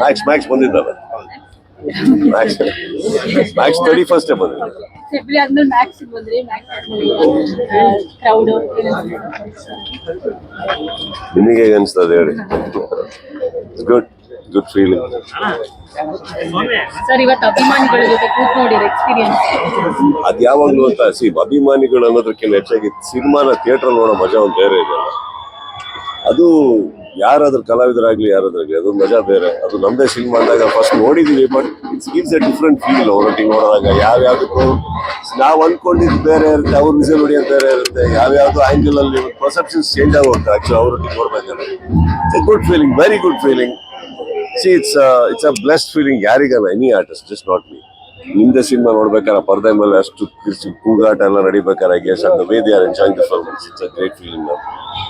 Max Max ಬಂದಿದ್ದಲ್ಲ Max Max thirty ಫಸ್ಟೇ ಬಂದಿದ್ದ ಫೆಬ್ರವರಿ ಆದ್ಮೇಲೆ ಮ್ಯಾಕ್ಸ್ ಬಂದ್ರಿ ಮ್ಯಾಕ್ಸ್ ಕ್ರೌಡ್ ನಿಮಗೆ ಹೇಗೆ ಅನಿಸ್ತದೆ ಹೇಳಿ. ಗುಡ್ ಗುಡ್ ಫೀಲಿಂಗ್ ಸರ್ ಇವತ್ತು ಅಭಿಮಾನಿಗಳ ಜೊತೆ ಕೂತ್ ನೋಡಿರ ಎಕ್ಸ್ಪೀರಿಯನ್ಸ್ ಅದ್ ಯಾವಾಗ್ಲೂ ಅಂತ ಸಿ ಅಭಿಮಾನಿಗಳು ಅನ್ನೋದಕ್ಕಿಂತ ಹೆಚ್ಚಾಗಿ ಸಿನಿಮಾನ ಥಿಯೇಟರ್ ನೋಡೋ ಮಜಾ ಒಂದು ಬೇರೆ ಇದೆಯಲ್ಲ ಅದು ಯಾರಾದ್ರೂ ಕಲಾವಿದರಾಗ್ಲಿ, ಯಾರಾದ್ರಾಗ್ಲಿ ಅದು ಮಜಾ ಬೇರೆ. ಅದು ನಮ್ದೇ ಸಿನಿಮಾ ಅಂದಾಗ ಫಸ್ಟ್ ನೋಡಿದೀವಿ but it's gives a different feel ಅವರೊಟ್ಟಿಗೆ ನೋಡಿದಾಗ. ಯಾವ್ಯಾವುದಕ್ಕೂ ನಾವು ಅನ್ಕೊಂಡಿದ್ದು ಬೇರೆ ಇರುತ್ತೆ, ಅವ್ರ ವಿಷಯ ಅಂತ ಬೇರೆ ಇರುತ್ತೆ. ಯಾವ್ಯಾವ್ದು ಆಂಗಲ್ ಅಲ್ಲಿ ಪರ್ಸೆಪ್ಷನ್ಸ್ ಚೇಂಜ್ ಆಗುತ್ತೆ ಆಕ್ಚುಲಿ ಅವರೊಟ್ಟಿಗೆ ನೋಡ್ಬೇಕಾದ್ರೆ it's good feeling very good feeling see it's it's a blessed feeling ಯಾರಿಗಲ್ಲ any artist just not me Nimde cinema ನೋಡ್ಬೇಕಾದ್ರೆ ಪರದೆ ಮೇಲೆ ಅಷ್ಟು ಕಿರ್ಚಿ ಕೂಗಾಟ ಎಲ್ಲ ನಡಿಬೇಕಾದ್ರೆ guess and way they are enjoying the film it's a great feeling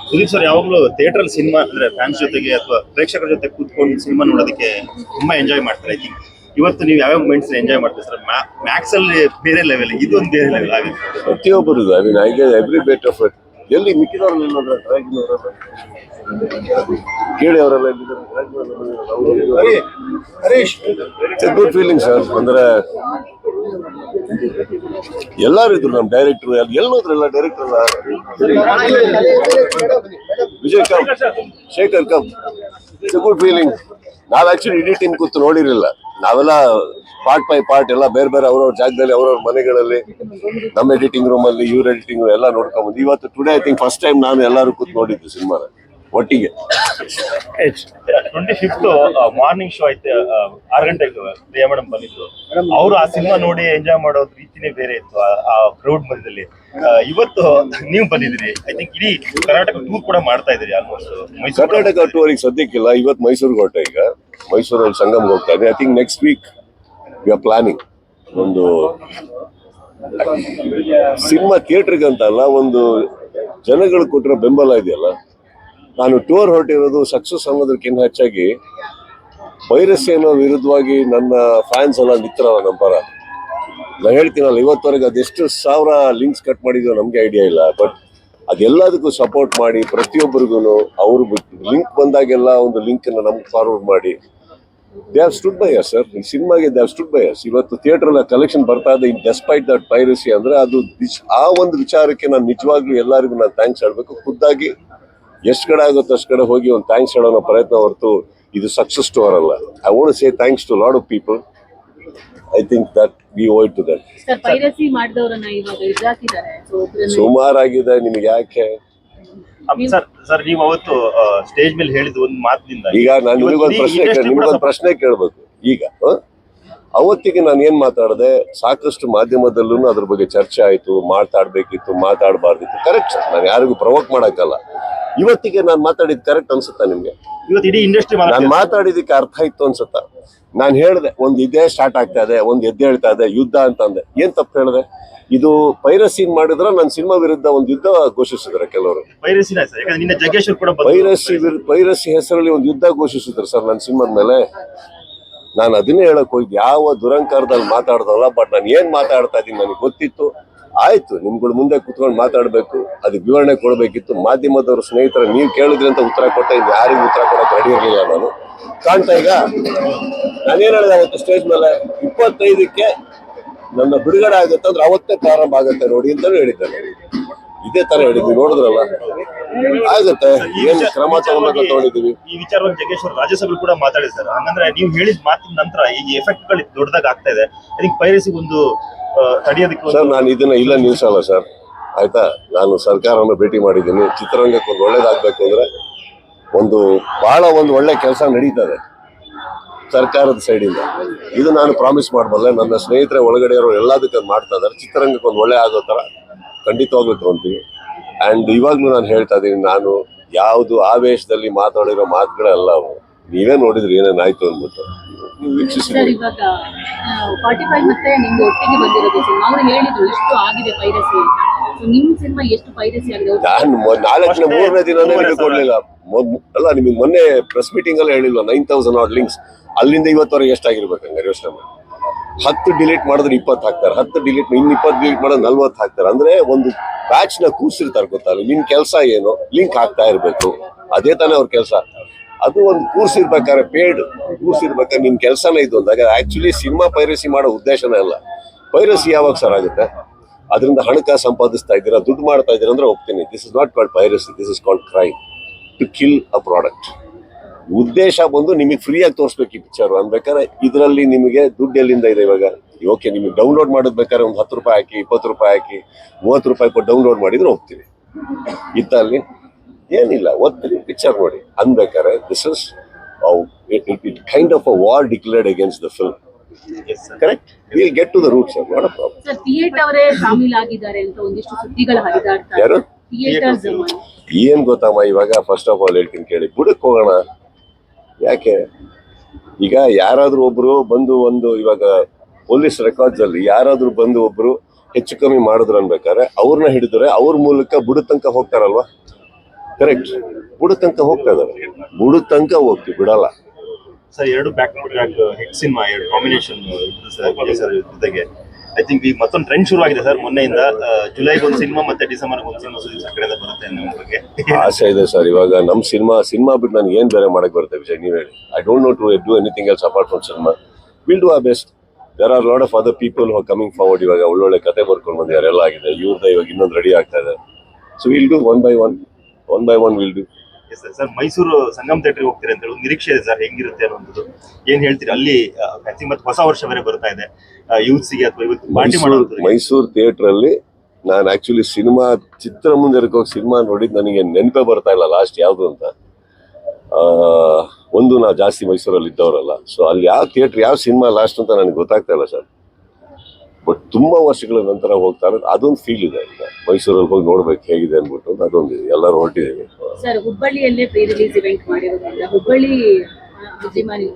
Sudeep sir ಯಾವಾಗಲೂ theatre cinema ಅಂದ್ರೆ fans ಜೊತೆಗೆ ಅಥವಾ ಪ್ರೇಕ್ಷಕರ ಜೊತೆ ಕೂತ್ಕೊಂಡು ಸಿನಿಮಾ ನೋಡೋದಕ್ಕೆ ತುಂಬಾ ಎಂಜಾಯ್ ಮಾಡ್ತಾರೆ ಐ ಥಿಂಕ್ ಇವತ್ತು ನೀವು ಯಾವ್ಯಾವ ಮೊಮೆಂಟ್ಸ್ ಎಂಜಾಯ್ ಮಾಡ್ತೀರಿ ಸರ್? ಮ್ಯಾಕ್ಸ್ ಅಲ್ಲಿ ಬೇರೆ ಲೆವೆಲ್ ಇದೊಂದು ಬೇರೆ ಲೆವೆಲ್ ಆಗಿದೆ ಪ್ರತಿಯೊಬ್ಬರು I mean I get every bit of it ಎಲ್ಲಿ ಮಿಕ್ಕಿದವ್ರನ್ನ ಇಲ್ಲ ಟ್ರ್ಯಾಕಿನವರೆಲ್ಲ ಕೇಳಿ ಅವರೆಲ್ಲ ಇಟ್ಸ್ ಗುಡ್ ಫೀಲಿಂಗ್ ಸರ್ ಅಂದ್ರೆ ಎಲ್ಲಾರು ಇದ್ರು ನಮ್ ಡೈರೆಕ್ಟರ್ ಎಲ್ಲೋದ್ರಲ್ಲ ಡೈರೆಕ್ಟರ್ ವಿಜಯ್ ಕಮ್ ಶೇಖರ್ ಕಮ್ ಇಟ್ಸ್ ಗುಡ್ ಫೀಲಿಂಗ್ ನಾವ್ ಆಕ್ಚುಲಿ ಇಡೀ ಟೀಮ್ ಕೂತು ನೋಡಿರಲಿಲ್ಲ. ನಾವೆಲ್ಲ ಪಾರ್ಟ್ ಬೈ ಪಾರ್ಟ್ ಎಲ್ಲ ಬೇರೆ ಬೇರೆ ಅವ್ರವ್ರ ಜಾಗದಲ್ಲಿ ಅವ್ರವ್ರ ಮನೆಗಳಲ್ಲಿ ನಮ್ಮ ಎಡಿಟಿಂಗ್ ರೂಮ್ ಅಲ್ಲಿ ಇವ್ರ ಎಡಿಟಿಂಗ್ ಎಲ್ಲ ನೋಡ್ಕೊಂಡ್ಬಂದು ಇವತ್ತು today I think first time ನಾನು ಎಲ್ಲರೂ ಕೂತು ನೋಡಿದ್ದು ಸಿನಿಮಾನ ಒಟ್ಟಿಗೆ. ಟ್ವೆಂಟಿ ಫಿಫ್ತ್ ಮಾರ್ನಿಂಗ್ ಶೋ ಐತೆ ಆರು ಗಂಟೆಗೆ ಪ್ರಿಯಾ ಮೇಡಮ್ ಬಂದಿದ್ರು ಅವರು ಆ ಸಿನಿಮಾ ನೋಡಿ ಎಂಜಾಯ್ ಮಾಡೋ ರೀತಿನೇ ಬೇರೆ ಇತ್ತು ಆ- ಕ್ರೌಡ್ ಮಧ್ಯದಲ್ಲಿ. ಇವತ್ತು ನೀವು ಬಂದಿದ್ರಿ ಐ ಥಿಂಕ್ ಇಡೀ ಕರ್ನಾಟಕ ಟೂರ್ ಕೂಡ ಮಾಡ್ತಾ ಇದ್ರಿ ಆಲ್ಮೋಸ್ಟ್ ಕರ್ನಾಟಕ ಟೂರಿಗೆ ಸದ್ಯಕ್ಕಿಲ್ಲ ಇವತ್ತು ಮೈಸೂರಿಗೆ ಹೊರಟ ಈಗ. ಮೈಸೂರಲ್ಲಿ ಸಂಗಮ್ ಹೋಗ್ತಾ ಇದೆ I think next week we are planning ಒಂದು ಸಿನಿಮಾ ಥಿಯೇಟ್ರಿಗೆ ಅಂತ ಅಲ್ಲ, ಒಂದು ಜನಗಳು ಕೊಟ್ಟಿರೋ ಬೆಂಬಲ ಇದೆಯಲ್ಲ, ನಾನು ಟೂರ್ ಹೊರಟಿರೋದು ಸಕ್ಸಸ್ ಅನ್ನೋದಕ್ಕಿಂತ ಹೆಚ್ಚಾಗಿ ವೈರಸ್ ಏನೋ ವಿರುದ್ಧವಾಗಿ ನನ್ನ ಫ್ಯಾನ್ಸ್ ಎಲ್ಲ ನಿಂತಿರಲ್ಲ ನಮ್ಮ ಪರ. ನಾನು ಹೇಳ್ತೀನಲ್ಲ, ಇವತ್ತವರೆಗೆ ಅದೆಷ್ಟು ಸಾವಿರ ಲಿಂಕ್ಸ್ ಕಟ್ ಮಾಡಿದ್ವು ನಮಗೆ ಐಡಿಯಾ ಇಲ್ಲ ಬಟ್ ಅದೆಲ್ಲದಕ್ಕೂ ಸಪೋರ್ಟ್ ಮಾಡಿ ಪ್ರತಿಯೊಬ್ಬರಿಗೂ ಅವರು ಲಿಂಕ್ ಬಂದಾಗೆಲ್ಲ ಒಂದು ಲಿಂಕನ್ನು ನಮ್ಗೆ ಫಾರ್ವರ್ಡ್ ಮಾಡಿ. They have stood by us sir ಈ ಸಿನಿಮಾಗೆ they have stood by us ಇವತ್ತು ಥಿಯೇಟರ್ ಕಲೆಕ್ಷನ್ ಬರ್ತಾ ಇದೆ. ಡೆಸ್ಪೈಟ್ ದಟ್ ಪೈರಸಿ ಅಂದರೆ ಅದು ಆ ಒಂದು ವಿಚಾರಕ್ಕೆ ನಾನು ನಿಜವಾಗ್ಲೂ ಎಲ್ಲರಿಗೂ ನಾನು ಥ್ಯಾಂಕ್ಸ್ ಹೇಳಬೇಕು. ಖುದ್ದಾಗಿ ಎಷ್ಟು ಕಡೆ ಆಗುತ್ತೋ ಅಷ್ಟು ಕಡೆ ಹೋಗಿ ಒಂದು ಥ್ಯಾಂಕ್ಸ್ ಹೇಳೋ ಪ್ರಯತ್ನ ಹೊರತು ಇದು ಸಕ್ಸಸ್ ಸ್ಟೋರ್ ಅಲ್ಲ. I want say thanks to lot of people I think that we owe to that ಸುಮಾರಾಗಿದೆ. ನಿಮ್ಗೆ ಯಾಕೆ? ಸರ್ ಸರ್ ನೀವು ಅವತ್ತು ಸ್ಟೇಜ್ ಮೇಲೆ ಹೇಳಿದ ಒಂದು ಮಾತಿನಿಂದ ಈಗ ನಾನು ನಿಮಗೊಂದು ಪ್ರಶ್ನೆ ನಿಮಗೊಂದು ಪ್ರಶ್ನೆ ಕೇಳಬೇಕು. ಈಗ? ಅವತ್ತಿಗೆ ನಾನು ಏನ್ ಮಾತಾಡಿದೆ? ಸಾಕಷ್ಟು ಮಾಧ್ಯಮದಲ್ಲೂ ಅದ್ರ ಬಗ್ಗೆ ಚರ್ಚೆ ಆಯ್ತು ಮಾತಾಡ್ಬೇಕಿತ್ತು ಮಾತಾಡಬಾರ್ದಿತ್ತು. ಕರೆಕ್ಟ್ ನಾನು ಯಾರಿಗೂ ಪ್ರವೋಕ್ ಮಾಡಕ್ಕಲ್ಲ. ಇವತ್ತಿಗೆ ನಾನು ಮಾತಾಡಿದ್ ಕರೆಕ್ಟ್ ಅನ್ಸುತ್ತಾ ನಿಮ್ಗೆ? ಇವತ್ತು ಇಡೀ ಇಂಡಸ್ಟ್ರಿ ನಾನು ಮಾತಾಡಿದಕ್ಕೆ ಅರ್ಥ ಇತ್ತು ಅನ್ಸುತ್ತಾ? ನಾನು ಹೇಳ್ದೆ ಒಂದು ಇದೇ ಸ್ಟಾರ್ಟ್ ಆಗ್ತಾ ಇದೆ ಒಂದು ಎದ್ದು ಹೇಳ್ತಾ ಇದೆ ಯುದ್ಧ ಅಂತ ಅಂದೆ ಏನ್ ತಪ್ಪು ಹೇಳ್ದೆ? ಇದು ಪೈರಸಿನ್ ಮಾಡಿದ್ರೆ ನನ್ನ ಸಿನಿಮಾ ವಿರುದ್ಧ ಒಂದು ಯುದ್ಧ ಘೋಷಿಸಿದ್ರೆ ಕೆಲವರು. ಪೈರಸಿ ಪೈರಸಿ ಹೆಸರಲ್ಲಿ ಒಂದು ಯುದ್ಧ ಘೋಷಿಸಿದ್ರು ಸರ್ ನನ್ನ ಸಿನಿಮಾದ ಮೇಲೆ. ನಾನು ಅದನ್ನೇ ಹೇಳಕ್ ಹೋಗಿದ್ದೆ. ಯಾವ ದುರಂಕಾರದಲ್ಲಿ ಮಾತಾಡ್ದಲ್ಲ ಬಟ್ ನಾನು ಏನ್ ಮಾತಾಡ್ತಾ ಇದ್ದೀನಿ ನನಗೆ ಗೊತ್ತಿತ್ತು. ಆಯ್ತು, ನಿಮ್ಗಳು ಮುಂದೆ ಕುತ್ಕೊಂಡು ಮಾತಾಡ್ಬೇಕು, ಅದಕ್ಕೆ ವಿವರಣೆ ಕೊಡ್ಬೇಕಿತ್ತು. ಮಾಧ್ಯಮದವರು ಸ್ನೇಹಿತರ, ನೀವು ಕೇಳಿದ್ರಿ ಅಂತ ಉತ್ತರ ಕೊಟ್ಟೆ ಇದು ಯಾರಿಗೂ ಉತ್ತರ ಕೊಡಕ್ಕೆ ರೆಡಿ ಇರಲಿಲ್ಲ ನಾನು. ಕಾಣ್ತಾ ಈಗ ನಾನೇನ್ ಹೇಳಿದೆ ಅವತ್ತು ಸ್ಟೇಜ್ ಮೇಲೆ? ಇಪ್ಪತ್ತೈದಕ್ಕೆ ನನ್ನ ಬಿಡುಗಡೆ ಆಗುತ್ತೆ ಅಂದ್ರೆ ಅವತ್ತೇ ಪ್ರಾರಂಭ ಆಗುತ್ತೆ ನೋಡಿ ಅಂತಲೂ ಹೇಳಿದ್ದಾರೆ. ಇದೇ ತರ ಹೇಳಿದ್ವಿ ನೋಡಿದ್ರಲ್ಲ? ಆಗುತ್ತೆ. ಏನ್ ಕ್ರಮ ತಗೊಬೇಕು ತಗೊಂಡಿದೀವಿ ಈ ವಿಚಾರವಾಗಿ ಜಗೇಶ್ವರ್ ರಾಜ್ಯಸಭೆಯಲ್ಲಿ ಕೂಡ ಮಾತಾಡಿದ್ದಾರೆ. ಹಂಗಂದ್ರೆ ನೀವು ಹೇಳಿದ ಮಾತಿನ ನಂತರ ಈ ಎಫೆಕ್ಟ್ಗಳು ದೊಡ್ಡದಾಗ ಆಗ್ತಾ ಇದೆ. ಅದಕ್ಕೆ ಪೈರಸಿ ಒಂದು ತಡೆಯೋದಕ್ಕೆ ಸರ್ ನಾನು ಇದನ್ನ ಇಲ್ಲ ನಿಲ್ಸಲ್ಲ ಸರ್. ಆಯ್ತಾ? ನಾನು ಸರ್ಕಾರವನ್ನು ಭೇಟಿ ಮಾಡಿದ್ದೀನಿ. ಚಿತ್ರರಂಗಕ್ಕೆ ಒಂದು ಒಳ್ಳೇದಾಗಬೇಕು ಅಂದ್ರೆ ಒಂದು ಬಹಳ ಒಂದು ಒಳ್ಳೆ ಕೆಲಸ ನಡೀತದೆ ಸರ್ಕಾರದ ಸೈಡಿಂದ. ಇದು ನಾನು ಪ್ರಾಮಿಸ್ ಮಾಡಬಲ್ಲೆ. ನನ್ನ ಸ್ನೇಹಿತರ ಒಳಗಡೆ ಇರೋ ಎಲ್ಲದಕ್ಕೆ ಅದು ಮಾಡ್ತಾ ಇದ್ದಾರೆ. ಚಿತ್ರರಂಗಕ್ಕೆ ಒಂದು ಒಳ್ಳೆ ಆಗೋ ಥರ ಖಂಡಿತವಾಗ್ಲೂ ತಗೊಂತೀವಿ ಆ್ಯಂಡ್ ಇವಾಗ್ಲೂ ನಾನು ಹೇಳ್ತಾ ಇದ್ದೀನಿ ನಾನು ಯಾವುದು ಆವೇಶದಲ್ಲಿ ಮಾತಾಡಿರೋ ಮಾತುಗಳಲ್ಲ ಅವು. ನೀವೇ ನೋಡಿದ್ರಿ ಏನೇನಾಯ್ತು ಅಂದ್ಬಿಟ್ಟು. ನೀವು ವೀಕ್ಷಿಸಿ ಸರ್ ಇವಾಗ ಫಾರ್ಟಿ ಫೈವ್ ಮತ್ತೆ ನಿಮ್ಗೆ ಒಟ್ಟಿಗೆ ಬಂದಿರೋದು ಸಿನಿಮಾ. ಅವ್ರು ಹೇಳಿದ್ರು ಇಷ್ಟು ಆಗಿದೆ ಪೈರಸಿ ಅಂತ. ಸೊ ನಿಮ್ ಸಿನಿಮಾ ಎಷ್ಟು ಪೈರಸಿ ಆಗಿದೆ ಅವ್ರು? ನಾನು ಮೊ- ನಾಲ್ಕನೇ ಮೂರನೇ ದಿನ ನಿಮಗೆ ಕೊಡ್ಲಿಲ್ಲ. ಮೊದ್- ಅಲ್ಲ ನಿಮಗೆ ಮೊನ್ನೆ ಪ್ರೆಸ್ ಮೀಟಿಂಗ್ ಅಲ್ಲಿ ಹೇಳಿಲ್ಲ ನೈನ್ ತೌಸಂಡ್ ಆಡ್ ಲಿಂಕ್ಸ್ ಅಲ್ಲಿಂದ ಇವತ್ತವರೆಗೆ ಎಷ್ಟಾಗಿರ್ಬೇಕು ಹಂಗಾರೆ ಯೋಚನೆ ಮಾಡಿ. ಹತ್ತು ಡಿಲೀಟ್ ಮಾಡಿದ್ರೆ ಇಪ್ಪತ್ತು ಹಾಕ್ತಾರೆ. ಹತ್ತು ಡಿಲೀಟ್ ಇನ್ನು ಇಪ್ಪತ್ತು ಡಿಲೀಟ್ ಮಾಡೋದು ನಲ್ವತ್ತು ಹಾಕ್ತಾರೆ. ಅಂದ್ರೆ ಒಂದು ಬ್ಯಾಚ್ನ ಕೂರ್ಸಿರ್ತಾರೆ ಗೊತ್ತಲ್ಲ ನಿನ್ ಕೆಲಸ ಏನು? ಲಿಂಕ್ ಹಾಕ್ತಾ ಇರಬೇಕು. ಅದೇ ತಾನೇ ಅವ್ರ ಕೆಲಸ. ಅದು ಒಂದು ಕೂರ್ಸಿರ್ಬೇಕಾದ್ರೆ ಪೇಡ್ ಕೂರ್ಸಿರ್ಬೇಕಾದ್ರೆ ನಿಮ್ ಕೆಲಸನೇ ಇದು ಅಂದಾಗ ಆಕ್ಚುಲಿ ಸಿನಿಮಾ ಪೈರಸಿ ಮಾಡೋ ಉದ್ದೇಶನೇ ಅಲ್ಲ. ಪೈರಸಿ ಯಾವಾಗ ಸರ್ ಆಗುತ್ತೆ? ಅದರಿಂದ ಹಣಕಾಸು ಸಂಪಾದಿಸ್ತಾ ಇದ್ದೀರಾ, ದುಡ್ಡು ಮಾಡ್ತಾ ಇದ್ದೀರಾ ಅಂದ್ರೆ ಹೋಗ್ತೀನಿ. This is not called piracy this is called crime to kill a product ಉದ್ದೇಶ ಬಂದು ನಿಮಗೆ ಫ್ರೀಯಾಗಿ ತೋರಿಸ್ಬೇಕು ಈ ಪಿಕ್ಚರ್ ಅನ್ಬೇಕಾದ್ರೆ ಇದರಲ್ಲಿ ನಿಮಗೆ ದುಡ್ಡು ಎಲ್ಲಿಂದ ಇದೆ ಇವಾಗ? ಓಕೆ ನಿಮಗೆ ಡೌನ್ಲೋಡ್ ಮಾಡೋದು ಬೇಕಾದ್ರೆ ಒಂದು ಹತ್ತು ರೂಪಾಯಿ ಹಾಕಿ ಇಪ್ಪತ್ತು ರೂಪಾಯಿ ಹಾಕಿ ಮೂವತ್ತು ರೂಪಾಯಿ ಕೊಟ್ಟು ಡೌನ್ಲೋಡ್ ಮಾಡಿದ್ರೆ ಹೋಗ್ತೀವಿ. ಇತ್ತಲ್ಲಿ ಏನಿಲ್ಲ ಓದ್ತೀನಿ ಪಿಕ್ಚರ್ ನೋಡಿ. ಅನ್ಬೇಕಾದ್ರೆ this is it it kind of a war declared against the film correct will get to the root sir not a problem sir theatre ಅವರೇ ಶಾಮೀಲಾಗಿದ್ದಾರೆ ಅಂತ ಒಂದಿಷ್ಟು ಸುದ್ದಿಗಳು ಹರಿದಾಡ್ತಾ ಯಾರು? ಏನ್ ಗೊತ್ತಮ್ಮ ಇವಾಗ ಫಸ್ಟ್ ಆಫ್ ಆಲ್ ಹೇಳ್ತೀನಿ ಕೇಳಿ. ಬುಡಕ್ ಹೋಗೋಣ. ಯಾಕೆ? ಈಗ ಯಾರಾದ್ರೂ ಒಬ್ರು ಬಂದು ಒಂದು ಇವಾಗ ಪೊಲೀಸ್ ರೆಕಾರ್ಡ್ಸ್ ಅಲ್ಲಿ ಯಾರಾದ್ರೂ ಬಂದು ಒಬ್ರು ಹೆಚ್ಚು ಕಮ್ಮಿ ಮಾಡಿದ್ರು ಅನ್ಬೇಕಾದ್ರೆ ಅವ್ರನ್ನ ಹಿಡಿದ್ರೆ ಅವ್ರ ಮೂಲಕ ಬುಡ ಹೋಗ್ತಾರಲ್ವಾ? ಕರೆಕ್ಟ್ ಬುಡ ತನಕ ಹೋಗ್ತಾ ಇದಾರೆ. ಬುಡ ತನಕ ಹೋಗ್ತೀವಿ ಬಿಡಲ್ಲ. ಸರ್, ಎರಡು ಬ್ಯಾಕ್ ಸಿನಿಮಾ ಎರಡು ಕಾಂಬಿನೇಷನ್ ಜೊತೆಗೆ. ಐ ಥಿಂಕ್ ಈಗ ಮತ್ತೊಂದು ಟ್ರೆಂಡ್ ಶುರು ಆಗಿದೆ ಸರ್ ಮೊನ್ನೆಯಿಂದ ಜುಲೈಗೆ ಒಂದು ಸಿನಿಮಾ ಮತ್ತೆ ಡಿಸೆಂಬರ್ ಒಂದು ಸಿನಿಮಾ ಸುದೀಪ್ ಸರ್ ಕಡೆಯಿಂದ ಬರುತ್ತೆ ಅನ್ನೋ ಬಗ್ಗೆ. ಆಸೆ ಇದೆ ಸರ್ ಇವಾಗ ನಮ್ ಸಿನಿಮಾ ಸಿನಿಮಾ ಬಿಟ್ಟು ನಾನು ಏನ್ ಬೇರೆ ಮಾಡಕ್ಕೆ ಬರುತ್ತೆ ವಿಜಯ್, ನೀವು ಹೇಳಿ. I don't know to do anything else apart from cinema will do a best there are lot of other people who coming forward ಇವಾಗ, ಒಳ್ಳೊಳ್ಳೆ ಕತೆ ಬರ್ಕೊಂಡು ಬಂದಿದ್ದಾರೆ ಎಲ್ಲ ಆಗಿದೆ ಇವ್ರದ್ದು ಇವಾಗ ಇನ್ನೊಂದು ರೆಡಿ ಆಗ್ತಾ ಇದೆ. So will do one by one one by one will do Sir. Sir. Mysuru Sangam ಥಿಯೇಟರ್ಗೆ ಹೋಗ್ತೀರಿ ಅಂತ ಹೇಳಿ ನಿರೀಕ್ಷೆ ಇದೆ ಸರ್. ಹೆಂಗಿರುತ್ತೆ ಅನ್ನೋದು. ಏನ್ ಹೇಳ್ತೀರಿ? ಅಲ್ಲಿ ಐ ಮತ್ತೆ ಹೊಸ ವರ್ಷ ಬೇರೆ ಬರ್ತಾ ಇದೆ. ಯೂತ್ಸಿಗೆ ಅಥವಾ ಇವತ್ತು ಪಾರ್ಟಿ ಮಾಡೋದು ಮೈಸೂರು ಥಿಯೇಟರ್ ಅಲ್ಲಿ ನಾನು ಆಕ್ಚುಲಿ ಸಿನಿಮಾ ಚಿತ್ರ ಮುಂದೆ ಹೋಗಿ ಸಿನಿಮಾ ನೋಡಿದ್ ನನಗೆ ನೆನಪೇ ಬರ್ತಾ ಇಲ್ಲ ಲಾಸ್ಟ್ ಯಾವುದು ಅಂತ. ಒಂದು ನಾವು ಜಾಸ್ತಿ ಮೈಸೂರಲ್ಲಿ ಇದ್ದವರಲ್ಲ ಸೊ ಅಲ್ಲಿ ಯಾವ ಥಿಯೇಟರ್ ಯಾವ ಸಿನಿಮಾ ಲಾಸ್ಟ್ ಅಂತ ನನಗೆ ಗೊತ್ತಾಗ್ತಾ ಇಲ್ಲ ಸರ್. ಬಟ್ ತುಂಬಾ ವರ್ಷಗಳ ನಂತರ ಹೋಗ್ತಾ ಇರೋದು ಅದೊಂದು ಫೀಲ್ ಇದೆ ಈಗ. ಮೈಸೂರಲ್ಲಿ ಹೋಗಿ ನೋಡ್ಬೇಕು ಹೇಗಿದೆ ಅಂದ್ಬಿಟ್ಟು ಅದೊಂದು ಇದೆ. ಎಲ್ಲರೂ ಹೊರಟಿದ್ದೀವಿ. ಸರ್ ಹುಬ್ಬಳ್ಳಿಯಲ್ಲೇ ಪ್ರೀ ರಿಲೀಸ್ ಇವೆಂಟ್ ಮಾಡಿರೋದ್ರಿಂದ ಹುಬ್ಬಳ್ಳಿ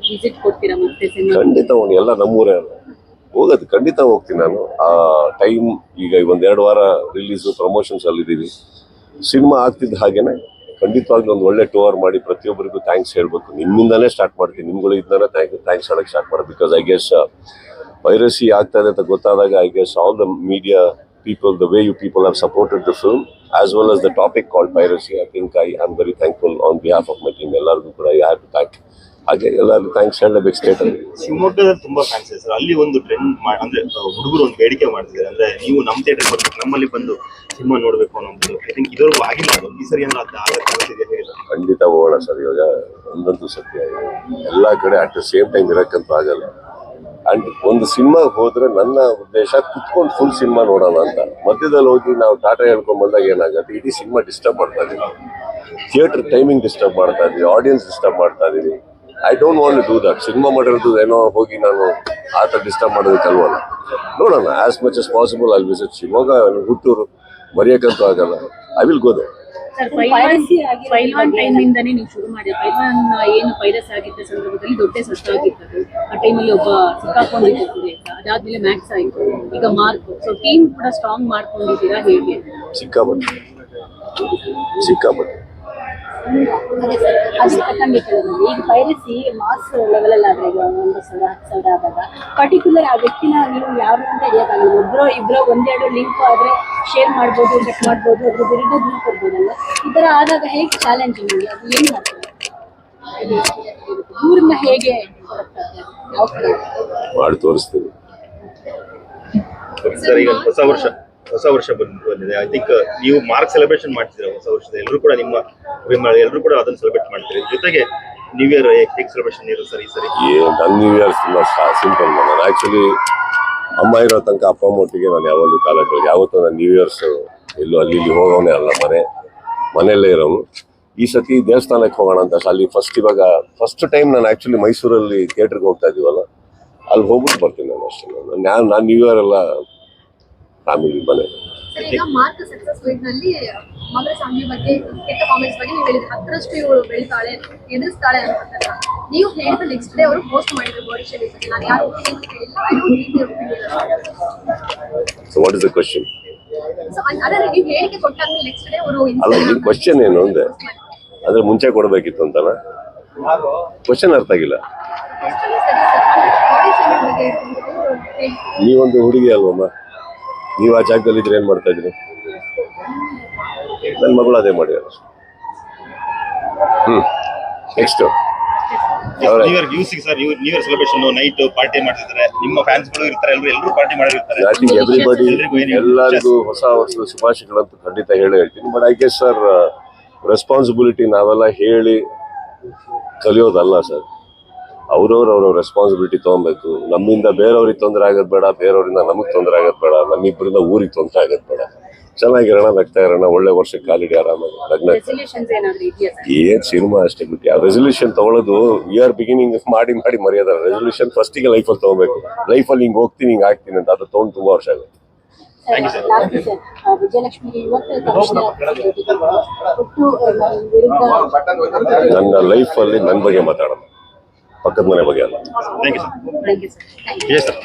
ವಿಸಿಟ್ ಕೊಡ್ತೀರಾ ಮತ್ತೆ ಖಂಡಿತ ಒಂದು ಎಲ್ಲ ನಮ್ಮೂರೇ ಅಲ್ಲ. ಹೋಗೋದು ಖಂಡಿತ ಹೋಗ್ತೀನಿ ನಾನು. ಆ ಟೈಮ್ ಈಗ ಒಂದೆರಡು ವಾರ ರಿಲೀಸು ಪ್ರಮೋಷನ್ಸ್ ಅಲ್ಲಿದ್ದೀವಿ ಸಿನಿಮಾ ಆಗ್ತಿದ್ದ ಹಾಗೇನೆ ಖಂಡಿತವಾಗ್ಲೂ ಒಂದು ಒಳ್ಳೆ ಟೂರ್ ಮಾಡಿ ಪ್ರತಿಯೊಬ್ಬರಿಗೂ ಥ್ಯಾಂಕ್ಸ್ ಹೇಳ್ಬೇಕು. ನಿಮ್ಮಿಂದಲೇ ಸ್ಟಾರ್ಟ್ ಮಾಡ್ತೀನಿ. ನಿಮ್ಗಳಿಂದಾನೇ ಥ್ಯಾಂಕ್ ಥ್ಯಾಂಕ್ಸ್ ಹೇಳಕ್ ಸ್ಟಾರ್ಟ್ ಮಾಡೋದು. ಬಿಕಾಸ್ ಐ ಗೆಸ್ ಪೈರಸಿ ಆಗ್ತಾ ಇದೆ ಅಂತ ಗೊತ್ತಾದಾಗ I guess all the media people the way you people have supported the film as well as the topic called piracy I think I am very thankful on behalf of my team ಎಲ್ಲರಿಗೂ ಕೂಡ I have to thank ಹಾಗೆ ಎಲ್ಲರಿಗೂ thanks ಹೇಳಬೇಕು ಸ್ಟೇಟಲ್ಲಿ ಶಿವಮೊಗ್ಗದಲ್ಲಿ ತುಂಬಾ ಇದೆ sir ಅಲ್ಲಿ ಒಂದು ಟ್ರೆಂಡ್ ಅಂದ್ರೆ ಹುಡುಗರು ಒಂದು ಬೇಡಿಕೆ ಮಾಡ್ತಿದ್ದಾರೆ. ಅಂದ್ರೆ ನೀವು ನಮ್ಮ ಥಿಯೇಟರ್ ಬರ್ಬೇಕು ನಮ್ಮಲ್ಲಿ ಬಂದು ಸಿನಿಮಾ ನೋಡಬೇಕು ಅನ್ನೋದು. ಐ ಥಿಂಕ್ ಇದುವರೆಗೂ ಆಗಿಲ್ಲ ಅದು. ಈ ಸರಿ ಏನಾದ್ರು ಅದು ಸರ್ ಖಂಡಿತ ಹೋಗೋಣ ಸರ್ ಇವಾಗ ಒಂದಂತೂ ಸತ್ಯ ಎಲ್ಲ ಕಡೆ ಅಟ್ ದ ಸೇಮ್ ಟೈಮ್ ಇರಕ್ಕಂತೂ ಆಗಲ್ಲ. ಅಂಡ್ ಒಂದು ಸಿನಿಮಾ ಹೋದ್ರೆ ನನ್ನ ಉದ್ದೇಶ ಕುತ್ಕೊಂಡು ಫುಲ್ ಸಿನಿಮಾ ನೋಡೋಣ ಅಂತ. ಮಧ್ಯದಲ್ಲಿ ಹೋಗಿ ನಾವು ಟಾಟಾ ಹೇಳ್ಕೊಂಡ್ ಬಂದಾಗ ಏನಾಗುತ್ತೆ? ಇಡೀ ಸಿನಿಮಾ ಡಿಸ್ಟರ್ಬ್ ಮಾಡ್ತಾ ಇದೀವಿ. ಥಿಯೇಟರ್ ಟೈಮಿಂಗ್ ಡಿಸ್ಟರ್ಬ್ ಮಾಡ್ತಾ ಇದೀವಿ. ಆಡಿಯನ್ಸ್ ಡಿಸ್ಟರ್ಬ್ ಮಾಡ್ತಾ ಇದೀವಿ. I don't want do that cinema ಮಾಡಿರೋದು ಏನೋ ಹೋಗಿ ನಾನು ಆ ಥರ ಡಿಸ್ಟರ್ಬ್ ಮಾಡೋದಕ್ಕೆ ಅಲ್ವಲ್ಲ ನೋಡೋಣ. ಆಸ್ ಮಚ್ ಆಸ್ ಪಾಸಿಬಲ್ ಅಲ್ಲಿ ವಿಸಿಟ್ ಶಿವಮೊಗ್ಗ ಹುಟ್ಟೂರು. ಮರೆಯೋಕ್ಕಂತೂ ಆಗಲ್ಲ. I will go sir Pailwaan time ಇಂದಾನೇ ನೀವು ಶುರು ಮಾಡಿ ಪೈಲ್ವಾನ್ ಏನು ಪೈರಸ್ ಆಗಿದ್ದ ಸಂದರ್ಭದಲ್ಲಿ ದೊಡ್ಡ ಸಷ್ಟಾಗಿತ್ತು ಆ ಟೈಮಲ್ಲಿ ಒಬ್ಬ ಸಿಕ್ಕಾಕೊಂಡಿದ್ದು ಸುರೇಖ ಅದಾದ್ಮೇಲೆ ಮ್ಯಾಕ್ಸ್ ಆಯ್ತು. ಈಗ ಮಾರ್ಕ್. ಸೊ ಟೀಮ್ ಕೂಡ ಸ್ಟ್ರಾಂಗ್ ಮಾಡ್ಕೊಂಡಿದ್ದೀರಾ ಹೇಗೆ? ಸಿಕ್ಕಾಪಟ್ಟೆ. ಸಿಕ್ಕಾಪಟ್ಟೆ. ಈಗ ಪೈರಸಿ ಮಾಸ್ ಲೆವೆಲ್ ಅಲ್ಲಿ ಆದ್ರೆ ಈಗ ಒಂದು ಸಾವಿರ ಹತ್ತು ಸಾವಿರ ಆದಾಗ ಪರ್ಟಿಕ್ಯುಲರ್ ಆ ವ್ಯಕ್ತಿನ ನೀವು ಯಾರು ಅಂತ ಹಿಡಿಯೋಕ್ಕಾಗಲ್ಲ ಒಬ್ರು, ಇಬ್ರು ಒಂದೆರಡು ಲಿಂಕ್ ಆದ್ರೆ ಶೇರ್ ಮಾಡ್ಬೋದು ಚೆಕ್ ಮಾಡ್ಬೋದು, ಅದ್ರ ವಿರುದ್ಧ ದೂರು ಕೊಡ್ಬೋದಲ್ಲ ಈ ತರ ಆದಾಗ ಹೇಗೆ ಚಾಲೆಂಜಿಂಗ್ ಅದು ಏನು ಮಾಡ್ತಾರೆ? ಹೇಗೆ? ಮಾಡಿ ತೋರಿಸ್ತೀವಿ ಹೊಸ ವರ್ಷ. ಹೊಸ ವರ್ಷ ಬಂದ್ ಬಂದಿದೆ. ಐ ಥಿಂಕ್ ನೀವು ಮಾರ್ಕ್ ಸೆಲೆಬ್ರೇಷನ್ ಮಾಡ್ತಿದ್ದೀರಾ ಹೊಸ ವರ್ಷದ, ಎಲ್ಲರೂ ಕೂಡ ನಿಮ್ಮ ಅಭಿಮಾನ, ಎಲ್ಲರೂ ಕೂಡ ಅದನ್ನು ಸೆಲೆಬ್ರೇಟ್ ಮಾಡ್ತೀರಿ ಜೊತೆಗೆ ನ್ಯೂ ಇಯರ್ ಹೇಗೆ ಸೆಲೆಬ್ರೇಷನ್ ಇರೋ ಸರ್ ಸರಿ? ನನ್ನ ನ್ಯೂ ಇಯರ್ ತುಂಬ ಸಿಂಪಲ್ ನಾನು ಆ್ಯಕ್ಚುಲಿ ಅಮ್ಮ ಇರೋ ತನಕ ಅಪ್ಪ, ಅಮ್ಮ ಒಟ್ಟಿಗೆ ನಾನು ಯಾವಾಗಲೂ ಕಾಲ ಯಾವತ್ತೂ ನಾನು ನ್ಯೂ ಇಯರ್ಸ್ ಎಲ್ಲೂ ಅಲ್ಲಿ ಇಲ್ಲಿ ಹೋಗೋನೇ ಅಲ್ಲ ಮನೆ ಮನೆಯಲ್ಲೇ ಇರೋನು. ಈ ಸತಿ ದೇವಸ್ಥಾನಕ್ಕೆ ಹೋಗೋಣ ಅಂತ ಅಲ್ಲಿ ಫಸ್ಟ್ ಇವಾಗ ಫಸ್ಟ್ ಟೈಮ್ ನಾನು ಆ್ಯಕ್ಚುಲಿ ಮೈಸೂರಲ್ಲಿ ಥಿಯೇಟ್ರಿಗೆ ಹೋಗ್ತಾ ಇದೀವಲ್ಲ. ಅಲ್ಲಿ ಹೋಗ್ಬಿಟ್ಟು ಬರ್ತೀನಿ ನಾನು ಅಷ್ಟೇ. ನಾನು ನಾನು ನ್ಯೂ ಇಯರ್ ಎಲ್ಲ ಫ್ಯಾಮಿಲಿ ಮನೆ ಸರ್, ಈಗ ಮಾರ್ಕ್ ಸಕ್ಸಸ್ನಲ್ಲಿ ಮಗಳ ಸ್ವಾಮಿ ಬಗ್ಗೆ ಕೆಟ್ಟ ಕಾಮೆಂಟ್ಸ್ ಬಗ್ಗೆ ನೀವು ಹೇಳಿದ್ರೆ ಹತ್ತರಷ್ಟು ಇವಳು ಬೆಳಿತಾಳೆ ಎದುರಿಸ್ತಾಳೆ ಅಂತ ನೀವು ಹೇಳಿದ ನೆಕ್ಸ್ಟ್ ಡೇ ಅವರು ಪೋಸ್ಟ್ ಮಾಡಿದ್ರು ಬಾಡಿ ಶೇವಿಂಗ್ ಬಗ್ಗೆ. ನಾನು ಯಾರು ಒಪಿನಿಯನ್ ಕೇಳಿಲ್ಲ. I don't need their opinion so what is the question so ಅದೇ ನೀವು ಹೇಳಿಕೆ ಕೊಟ್ಟಾದ್ಮೇಲೆ ನೆಕ್ಸ್ಟ್ ಡೇ ಅವರು ಅಲ್ಲ ಈ ಕ್ವಶನ್ ಏನು ಅಂದೆ ಅದ್ರ ಮುಂಚೆ ಕೊಡಬೇಕಿತ್ತು ಅಂತನಾ? ಕ್ವಶನ್ ಅರ್ಥ ಆಗಿಲ್ಲ. ನೀವೊಂದು ಹುಡುಗಿ ಅಲ್ವಮ್ಮ? ನೀವು ಆ ಜಾಗದಲ್ಲಿ ಇದ್ರೆ ಏನ್ ಮಾಡ್ತಾ ಇದ್ರಿ? ನನ್ನ ಮಗಳು ಅದೇ ಮಾಡಿ ಹ್ಮ್. ನೆಕ್ಸ್ಟ್ ನೈಟ್ ಪಾರ್ಟಿ ಮಾಡ್ತಿದ್ದಾರೆ ನಿಮ್ಮ ಫ್ಯಾನ್ಸ್ಗಳು ಇರ್ತಾರೆ ಎಲ್ಲರೂ ಎಲ್ಲರೂ ಪಾರ್ಟಿ ಮಾಡಿರ್ತಾರೆ. ಐ ಥಿಂಕ್ ಎವ್ರಿಬಡಿ ಎಲ್ಲರಿಗೂ ಹೊಸ ವರ್ಷದ ಶುಭಾಶಯಗಳಂತ ಖಂಡಿತ ಹೇಳಿ ಹೇಳ್ತೀನಿ. But I guess sir responsibility ನಾವೆಲ್ಲ ಹೇಳಿ ಕಲಿಯೋದಲ್ಲ ಸರ್ ಅವ್ರವ್ರು ಅವ್ರವ್ರ ರೆಸ್ಪಾನ್ಸಿಬಿಲಿಟಿ ತೊಗೊಬೇಕು. ನಮ್ಮಿಂದ ಬೇರೆಯವ್ರಿಗೆ ತೊಂದರೆ ಆಗೋದು ಬೇಡ ಬೇರೆಯವರಿಂದ ನಮಗೆ ತೊಂದರೆ ಆಗೋದು ಬೇಡ ನಮ್ಮಿಬ್ಬರಿಂದ ಊರಿಗೆ ತೊಂದರೆ ಆಗೋದು ಬೇಡ. ಚೆನ್ನಾಗಿರೋಣ ನಗ್ತಾ ಇರೋಣ ಒಳ್ಳೆ ವರ್ಷಕ್ಕೆ ಕಾಲಿಡಿ ಆರಾಮಾಗಿ. ಲಗ್ನ ರೆಸಲ್ಯೂಷನ್ಸ್ ಏನಾದ್ರು ಇದೆಯಾ ಸರ್? ಏನ್ ಸಿನಿಮಾ ಅಷ್ಟೇ ಬಿಟ್ಟು. ಆ ರೆಸೊಲ್ಯೂಷನ್ ತಗೊಳ್ಳೋದು ವಿ ಆರ್ ಬಿಗಿನಿಂಗ್ ಮಾಡಿ ಮಾಡಿ ಮರ್ಯಾದ. ರೆಸಲ್ಯೂಷನ್ ಫಸ್ಟಿಗೆ ಲೈಫಲ್ಲಿ ತಗೋಬೇಕು. ಲೈಫಲ್ಲಿ ಹಿಂಗೆ ಹೋಗ್ತೀನಿ ಹಿಂಗೆ ಆಗ್ತೀನಿ ಅಂತ ಅದು ತೊಗೊಂಡು ತುಂಬಾ ವರ್ಷ ಆಗುತ್ತೆ. ಸರ್ ವಿಜಯಲಕ್ಷ್ಮಿ ಇವತ್ತು ಕಮಿಷನರ್ ಒಟ್ಟು ನನ್ನ ಲೈಫಲ್ಲಿ ನನ್ನ ಬಗ್ಗೆ ಮಾತಾಡೋಣ ಪಕ್ಕದ ಮನೆ ಬಗ್ಗೆ ಅಲ್ಲ thank you sir thank you sir yes sir